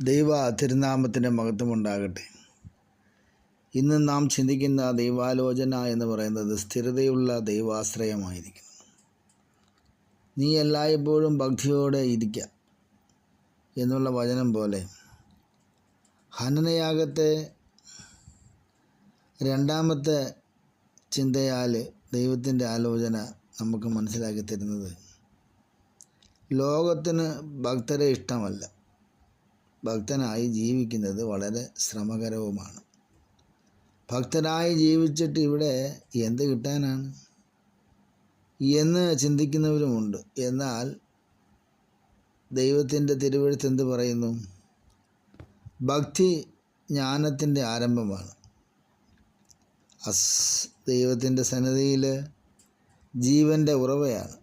ദൈവ തിരുനാമത്തിന്റെ മഹത്വം ഉണ്ടാകട്ടെ ഇന്ന് നാം ചിന്തിക്കുന്ന ദൈവാലോചന എന്ന് പറയുന്നത് സ്ഥിരതയുള്ള ദൈവാശ്രയമായിരിക്കും നീ എല്ലായ്പ്പോഴും ഭക്തിയോടെ ഇരിക്കുക എന്നുള്ള വചനം പോലെ ഹനനയാഗത്തെ രണ്ടാമത്തെ ചിന്തയാൽ ദൈവത്തിന്റെ ആലോചന നമുക്ക് മനസ്സിലാക്കി തരുന്നത്. ലോകത്തിന് ഭക്തരെ ഇഷ്ടമല്ല. ഭക്തനായി ജീവിക്കുന്നത് വളരെ ശ്രമകരവുമാണ്. ഭക്തനായി ജീവിച്ചിട്ട് ഇവിടെ എന്ത് കിട്ടാനാണ്? എന്ന് ചിന്തിക്കുന്നവരുമുണ്ട്. എന്നാൽ ദൈവത്തിന്റെ തിരുവഴുത്ത് എന്ത് പറയുന്നു? ഭക്തി ജ്ഞാനത്തിന്റെ ആരംഭമാണ്. അസ് ദൈവത്തിന്റെ സന്നദ്ധിയിൽ ജീവന്റെ ഉറവയാണ്.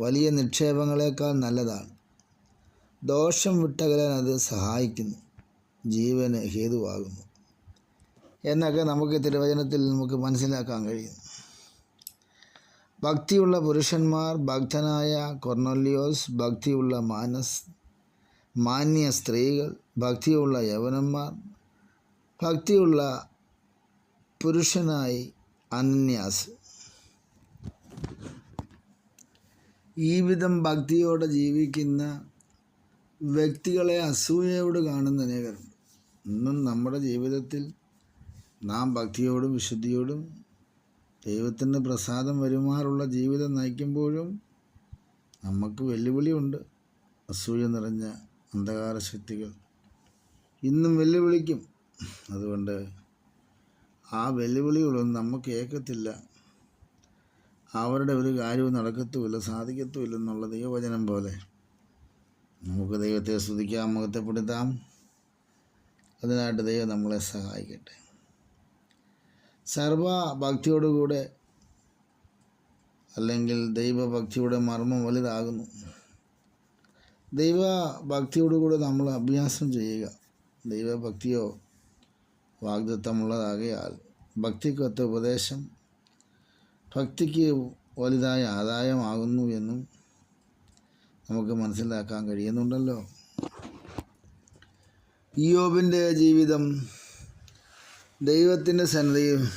വലിയ നിക്ഷേപങ്ങളെക്കാൾ നല്ലതാണ്. ദോഷം വിട്ടകലാൻ അത് സഹായിക്കുന്നു. ജീവന് ഹേതുവാകുന്നു. എന്നൊക്കെ നമുക്ക് തിരുവചനത്തിൽ നമുക്ക് മനസ്സിലാക്കാൻ കഴിയും. ഭക്തിയുള്ള പുരുഷന്മാർ ഭക്തനായ കൊർണോലിയോസ് ഭക്തിയുള്ള മാനസ് മാന്യ സ്ത്രീകൾ ഭക്തിയുള്ള യവനന്മാർ ഭക്തിയുള്ള പുരുഷനായി അനന്യാസ് ഈ വിധം ഭക്തിയോടെ ജീവിക്കുന്ന വ്യക്തികളെ അസൂയയോട് കാണുന്ന അനേകരുണ്ട് ഇന്നും നമ്മുടെ ജീവിതത്തിൽ നാം ഭക്തിയോടും വിശുദ്ധിയോടും ദൈവത്തിന്റെ പ്രസാദം വരുമാറുള്ള ജീവിതം നയിക്കുമ്പോഴും നമുക്ക് വെല്ലുവിളിയുണ്ട്. അസൂയ നിറഞ്ഞ അന്ധകാര ശക്തികൾ ഇന്നും വെല്ലുവിളിക്കും. അതുകൊണ്ട് ആ വെല്ലുവിളികളൊന്നും നമുക്ക് ഏക്കത്തില്ല അവരുടെ ഒരു കാര്യവും നടക്കത്തുമില്ല സാധിക്കത്തുമില്ല എന്നുള്ള ദൈവവചനം പോലെ. നമുക്ക് ദൈവത്തെ സ്തുതിക്കാം മുഖത്തെപ്പെടുത്താം അതിനായിട്ട് ദൈവം നമ്മളെ സഹായിക്കട്ടെ. സർവ ഭക്തിയോടുകൂടെ അല്ലെങ്കിൽ ദൈവഭക്തിയുടെ മർമ്മം വലുതാകുന്നു. ദൈവഭക്തിയോടുകൂടെ നമ്മൾ അഭ്യാസം ചെയ്യുക. ദൈവഭക്തിയോ വാഗ്ദത്തമുള്ളതാകയാൽ ഭക്തിക്കൊത്ത ഉപദേശം ഭക്തിക്ക് വലുതായ ആദായമാകുന്നു എന്നും നമുക്ക് മനസ്സിലാക്കാൻ കഴിയുന്നുണ്ടല്ലോ. ഇയോബിന്റെ ജീവിതം ദൈവത്തിന്റെ സന്നദ്ധയിൽ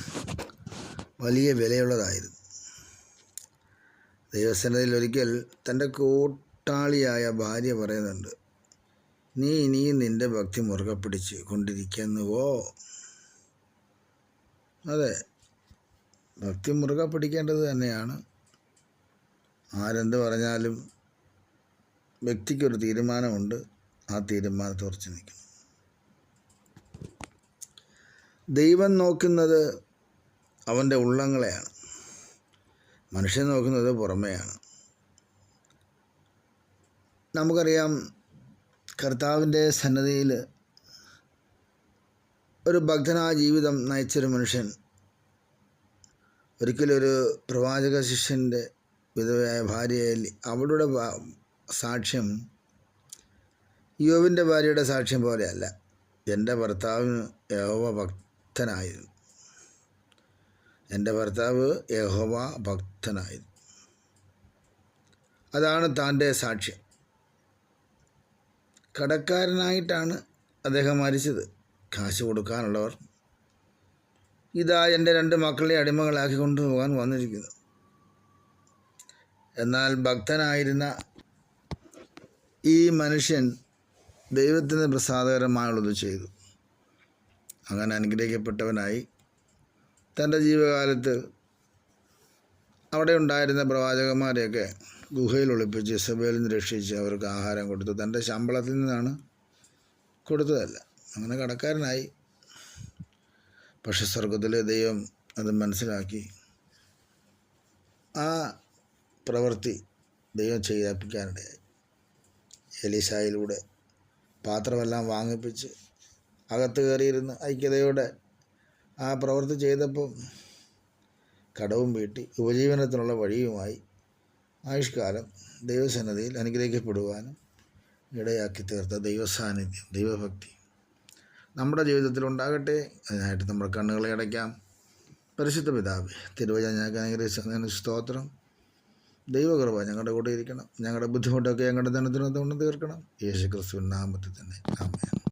വലിയ വിലയുള്ളതായിരുന്നു. ദൈവസന്നദ്ധയിൽ ഒരിക്കൽ തന്റെ കൂട്ടാളിയായ ഭാര്യ പറയുന്നുണ്ട് നീ ഇനിയും നിന്റെ ഭക്തി മുറുകെ പിടിച്ച് കൊണ്ടിരിക്കുന്നുവോ? അതെ ഭക്തി മുറുകെ പിടിക്കേണ്ടത് തന്നെയാണ്. ആരെന്ത് പറഞ്ഞാലും വ്യക്തിക്കൊരു തീരുമാനമുണ്ട് ആ തീരുമാനത്തെ ഉറച്ചു നിൽക്കണം. ദൈവം നോക്കുന്നത് അവന്റെ ഉള്ളങ്ങളെയാണ്. മനുഷ്യൻ നോക്കുന്നത് പുറമെയാണ്. നമുക്കറിയാം കർത്താവിന്റെ സന്നദ്ധിയിൽ ഒരു ഭക്തനായ ജീവിതം നയിച്ചൊരു മനുഷ്യൻ ഒരിക്കലൊരു പ്രവാചക ശിഷ്യന്റെ വിധവയായ ഭാര്യയിൽ അവളുടെ സാക്ഷ്യം യോവിന്റെ ഭാര്യയുടെ സാക്ഷ്യം പോലെയല്ല. എന്റെ ഭർത്താവ് യഹോവ ഭക്തനായിരുന്നു. എന്റെ ഭർത്താവ് യഹോവ ഭക്തനായിരുന്നു. അതാണ് താന്റെ സാക്ഷ്യം. കടക്കാരനായിട്ടാണ് അദ്ദേഹം മരിച്ചത്. കാശ് കൊടുക്കാനുള്ളവർ. ഇതാ എന്റെ രണ്ട് മക്കളെ അടിമകളാക്കി കൊണ്ടുപോകാൻ വന്നിരിക്കുന്നു. എന്നാൽ ഭക്തനായിരുന്ന ഈ മനുഷ്യൻ ദൈവത്തിന് പ്രസാദകരമായുള്ളത് ചെയ്തു. അങ്ങനെ അനുഗ്രഹിക്കപ്പെട്ടവനായി തന്റെ ജീവകാലത്ത് അവിടെ ഉണ്ടായിരുന്ന പ്രവാചകന്മാരെയൊക്കെ ഗുഹയിൽ ഒളിപ്പിച്ച് ഇസബേലിൽ നിന്ന് രക്ഷിച്ച് അവർക്ക് ആഹാരം കൊടുത്തു. തന്റെ ശമ്പളത്തിൽ നിന്നാണ് കൊടുത്തതല്ല. അങ്ങനെ കടക്കാരനായി. പക്ഷെ സ്വർഗത്തിലെ ദൈവം അത് മനസ്സിലാക്കി. ആ പ്രവൃത്തി ദൈവം ചെയ്യിപ്പിക്കാനിടയായി. എലിശായിലൂടെ പാത്രമെല്ലാം വാങ്ങിപ്പിച്ച് അകത്ത് കയറിയിരുന്ന് ഐക്യതയോടെ ആ പ്രവൃത്തി ചെയ്തപ്പം കടവും വീട്ടി ഉപജീവനത്തിനുള്ള വഴിയുമായി ആയുഷ്കാലം ദൈവസന്നതിയിൽ അനുഗ്രഹിക്കപ്പെടുവാനും ഇടയാക്കി തീർത്ത ദൈവസാന്നിധ്യം ദൈവഭക്തി നമ്മുടെ ജീവിതത്തിൽ ഉണ്ടാകട്ടെ. അതിനായിട്ട് നമ്മുടെ കണ്ണുകളെ അടയ്ക്കാം. പരിശുദ്ധ പിതാവ് തിരുവചന സ്തോത്രം. ദൈവകൃപ ഞങ്ങളുടെ കൂടെ ഇരിക്കണം. ഞങ്ങളുടെ ബുദ്ധിമുട്ടൊക്കെ ഞങ്ങളുടെ ധനത്തിനകത്തോണ്ട് തീർക്കണം. യേശു ക്രിസ്തുവിൻ നാമത്തിൽ തന്നെ. ആമേൻ.